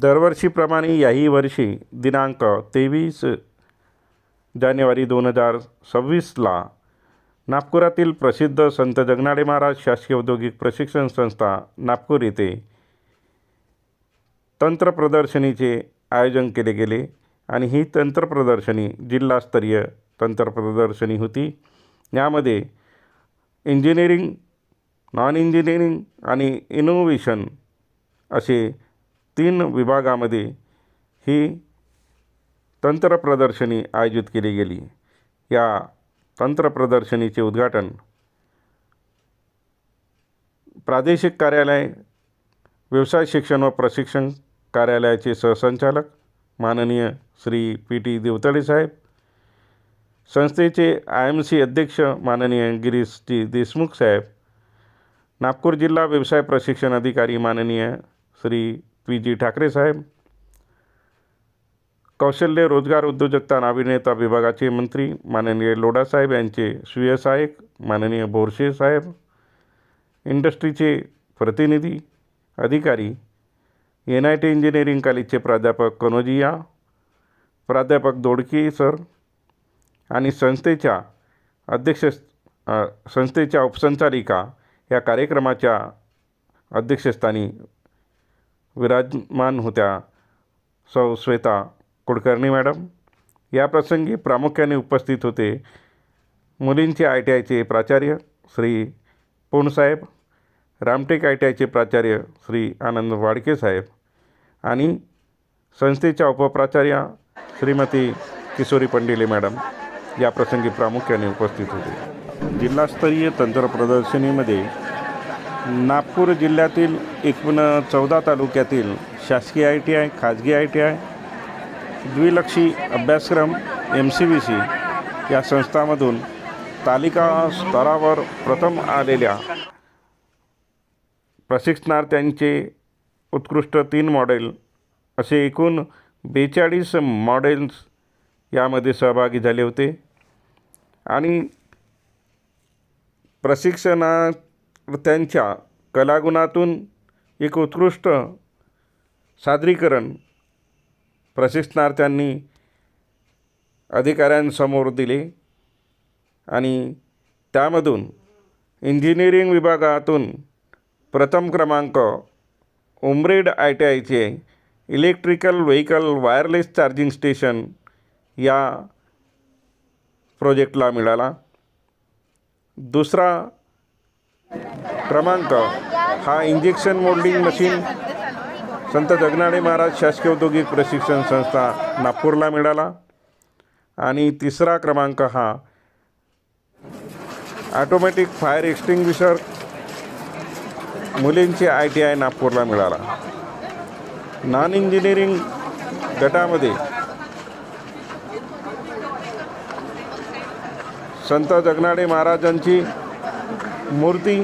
दरवर्षीप्रमाणे याही वर्षी दिनांक तेवीस जानेवारी दोन हजार सव्वीसला नागपुरातील प्रसिद्ध संत जगनाडे महाराज शासकीय औद्योगिक प्रशिक्षण संस्था नागपूर येथे तंत्र प्रदर्शनीचे आयोजन केले गेले आणि ही तंत्र प्रदर्शनी जिल्हास्तरीय तंत्र प्रदर्शनी होती. यामध्ये इंजिनिअरिंग नॉन इंजिनिअरिंग आणि इनोव्हेशन असे तीन विभागामध्ये ही तंत्र प्रदर्शनी आयोजित केली गेली. या तंत्र प्रदर्शनीचे उद्घाटन प्रादेशिक कार्यालय व्यवसाय शिक्षण व प्रशिक्षण कार्यालयाचे सहसंचालक माननीय श्री पी टी देवतळे साहेब संस्थेचे आय एम सी अध्यक्ष माननीय गिरीशजी देशमुख साहेब नागपूर जिल्हा व्यवसाय प्रशिक्षण अधिकारी माननीय श्री पी जी ठाकरे साहेब कौशल्य रोजगार उद्योजकता नाविन्यता विभागाचे मंत्री माननीय लोडासाहेब यांचे स्वीय सहाय्यक माननीय बोरशे साहेब इंडस्ट्रीचे प्रतिनिधी अधिकारी एन आय टी इंजिनिअरिंग कॉलेजचे प्राध्यापक कनोजिया प्राध्यापक दोडके सर आणि संस्थेच्या अध्यक्ष संस्थेच्या उपसंचालिका या कार्यक्रमाच्या अध्यक्षस्थानी विराजमान होत्या. सौ श्वेता कुलकर्णी मॅडम याप्रसंगी प्रामुख्याने उपस्थित होते. मुलींचे आय टी आयचे प्राचार्य श्री पोणसाहेब रामटेक आय टी आयचे प्राचार्य श्री आनंद वाडके साहेब आणि संस्थेच्या उपप्राचार्या श्रीमती किशोरी पंडिले मॅडम याप्रसंगी प्रामुख्याने उपस्थित होते. जिल्हास्तरीय तंत्र प्रदर्शनीमध्ये नागपूर जिल्ह्यातील एकूण चौदा तालुक्यातील शासकीय आय टी आय खाजगी आय टी आय द्विलक्षी अभ्यासक्रम एम सी बी सी या संस्थांमधून तालिका स्तरावर प्रथम आलेल्या प्रशिक्षणार्थ्यांचे उत्कृष्ट तीन मॉडेल असे एकूण बेचाळीस मॉडेल्स यामध्ये सहभागी झाले होते. आणि त्यांच्या कलागुणातून एक उत्कृष्ट सादरीकरण प्रशिक्षणार्थ्यांनी अधिकाऱ्यांसमोर दिले आणि त्यामधून इंजिनिअरिंग विभागातून प्रथम क्रमांक उमरेड आय टी आयचे electrical vehicle wireless charging station या प्रोजेक्टला मिळाला. दुसरा क्रमांक हा इंजेक्शन मोल्डिंग मशीन संत जगनाडे महाराज शासकीय औद्योगिक प्रशिक्षण संस्था नागपूरला मिळाला. आणि तिसरा क्रमांक हा ॲटोमॅटिक फायर एक्स्टिंग्विशर मुलींची आय टी आय नागपूरला मिळाला. नॉन इंजिनिअरिंग गटामध्ये संत जगनाडे महाराजांची मूर्ती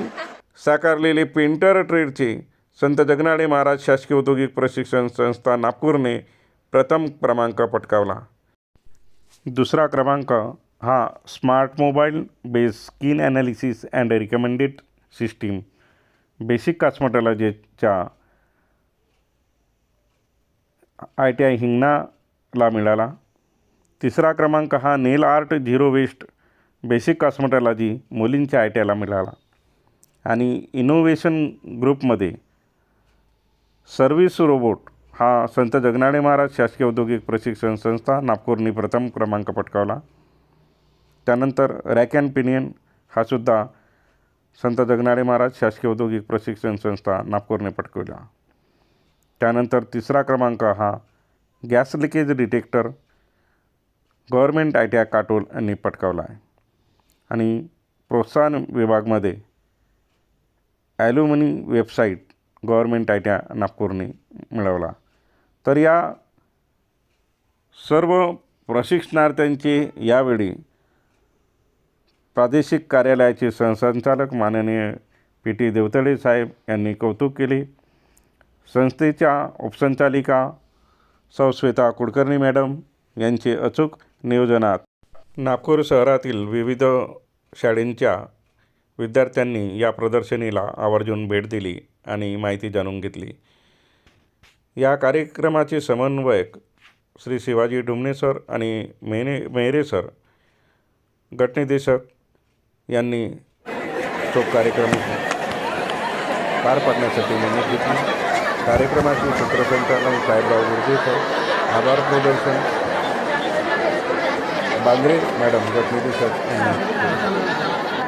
साकारलेले पेंटर ट्रेडचे संत जगनाडे महाराज शासकीय औद्योगिक प्रशिक्षण संस्था नागपूरने प्रथम क्रमांक पटकावला. दुसरा क्रमांक हा smart mobile base skin analysis and recommended system. Basic कॉस्मेटॉलॉजीच्या I T I हिंगणाला मिळाला. तिसरा क्रमांक हा nail art zero waste basic cosmetology मुलींच्या आय टी आयला मिळाला. आणि इनोव्हेशन ग्रुपमध्ये सर्व्हिस रोबोट हा संत जगनाडे महाराज शासकीय औद्योगिक प्रशिक्षण संस्था नागपूरनी प्रथम क्रमांक पटकावला. त्यानंतर रॅक अँड पिनियन हा सुद्धा संत जगनाडे महाराज शासकीय औद्योगिक प्रशिक्षण संस्था नागपूरने पटकवला. त्यानंतर तिसरा क्रमांक हा gas leakage detector government I T I Katol यांनी पटकावला आहे. आणि प्रोत्साहन विभागमध्ये alumni website government I T नागपूरने मिळवला. तर या सर्व प्रशिक्षणार्थ्यांचे यावेळी प्रादेशिक कार्यालयाचे सहसंचालक माननीय पी टी देवतळे साहेब यांनी कौतुक केले. संस्थेच्या उपसंचालिका सौ श्वेता कुलकर्णी मॅडम यांचे अचूक नियोजनात नागपूर शहरातील विविध शाळेंच्या विद्यार्थ्यांनी या प्रदर्शनीला आवर्जून भेट दिली आणि माहिती जाणून घेतली. या कार्यक्रमाचे समन्वयक श्री शिवाजी डुमणे सर आणि मेने मेहरे सर गटनिदेशक यांनी तो कार्यक्रम पार पाडण्यासाठी नेमणूक घेतली. कार्यक्रमाचे सूत्रसंचालन साहेबराव गुर्जेकर आभार प्रदर्शन. बांद्रे मॅडम गटनिदेशक यांनी